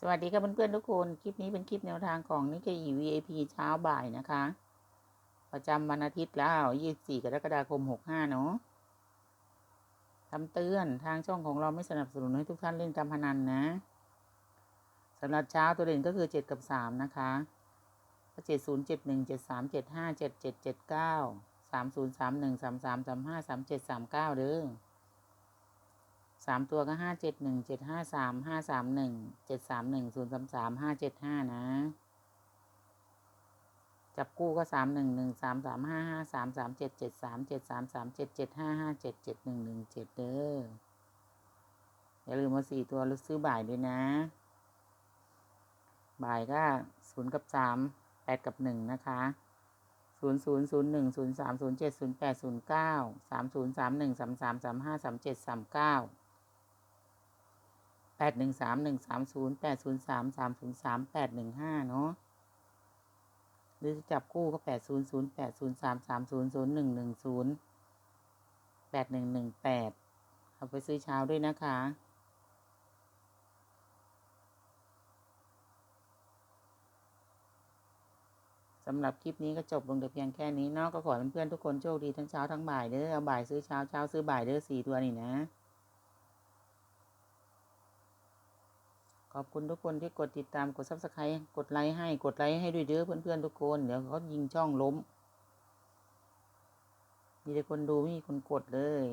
สวัสดีครับเพื่อนๆทุกคน คลิปนี้เป็นคลิปแนวทางของนิกเกอี VIP เช้าบ่ายนะคะ ประจำวันอาทิตย์แล้ว 24 กรกฎาคม 65 เนาะคำเตือนทางช่องของเราไม่สนับสนุนให้ทุกท่านเล่นการพนันนะสำหรับเช้าตัวเด่นก็คือ 7 กับ 3 นะคะก็70 71 73 75 77 79 30 31 33 35 37 39 เด้อ สามตัวก็ห้าเจ็ดหนึ่งเจ็ดห้าสามห้าสามหนึ่งเจ็ดสามหนึ่งศูนย์สามสามห้าเจ็ดห้านะ จับกู้ก็สามหนึ่งหนึ่งสามสามห้าห้าสามสามเจ็ดเจ็ดสามเจ็ดสามสามเจ็ดเจ็ดห้าห้าเจ็ดเจ็ดหนึ่งหนึ่งเจ็ดเด้ออย่าลืมมาสี่ตัวซื้อบ่ายด้วยนะ บ่ายก็ศูนย์กับสามแปดกับหนึ่งนะคะศูนย์ศูนย์ศูนย์หนึ่งศูนย์สามศูนย์เจ็ดศูนย์แปดศูนย์เก้าสามศูนย์สามหนึ่งสามสามสามห้าสามเจ็ดสามเก้า แปดหนึ่งสามหนึ่งสามศูนย์แปดศูนย์สามสามศูนย์สามแปดหนึ่งห้าเนาะหรือจะจับคู่ก็แปดศูนย์ศูนย์แปดศูนย์สามสามศูนย์ศูนย์หนึ่งหนึ่งศูนย์แปดหนึ่งหนึ่งแปดเอาไปซื้อเช้าด้วยนะคะสำหรับคลิปนี้ก็จบลงแต่เพียงแค่นี้เนาะก็ขอให้เพื่อนๆทุกคนโชคดีทั้งเช้าทั้งบ่ายเด้อเอาบ่ายซื้อเช้าเช้าซื้อบ่ายเด้อสี่ตัวนี่นะ อบคุณทุกคนที่กดติดตามกดซับสไครต์กดไลค์ให้ กดไลค์ให้ด้วยเด้อเพื่อนๆทุกคน เดี๋ยวเขายิงช่องล้ม มีแต่คนดูไม่มีคนกดเลย